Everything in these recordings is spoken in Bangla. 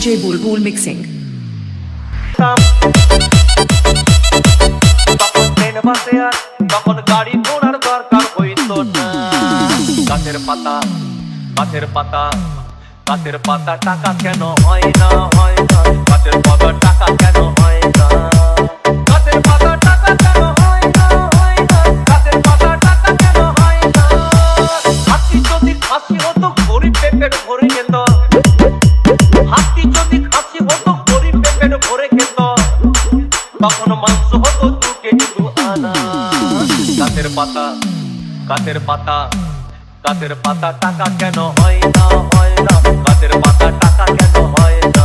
DJ Bulbul Mixing. তখন গাড়ি ঘোড়ার দরকার হইতো না গাছের পাতা গাছের পাতা, গাছের টাকা কেন হয় না হয় না গাছের পাতা টাকা কেন যদি খাসি হতো, গরিব পেটের ভরে খেত। তখন মাংস হতো দু কেজি আনা গাছের পাতা গাছের পাতা গাছের পাতা টাকা কেন হয় না হয় না। গাছের পাতা টাকা কেন হয় না।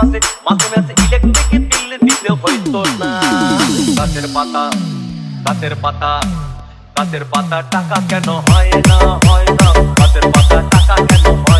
মাসে মাসে আছে ইলেকট্রিক বিল দিতে হইতো না। গাছের পাতা গাছের পাতা গাছের পাতা টাকা কেন হয় না হয় না। গাছের পাতা টাকা কেন হয়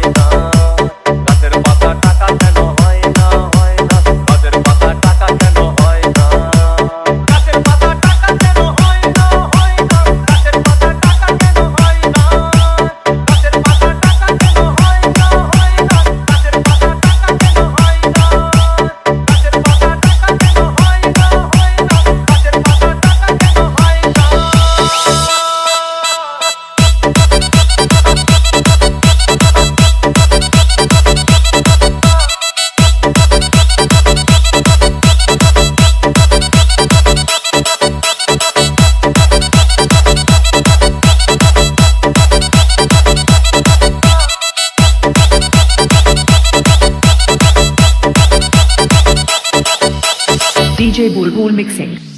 डीजे बुलबुल मिक्सिंग।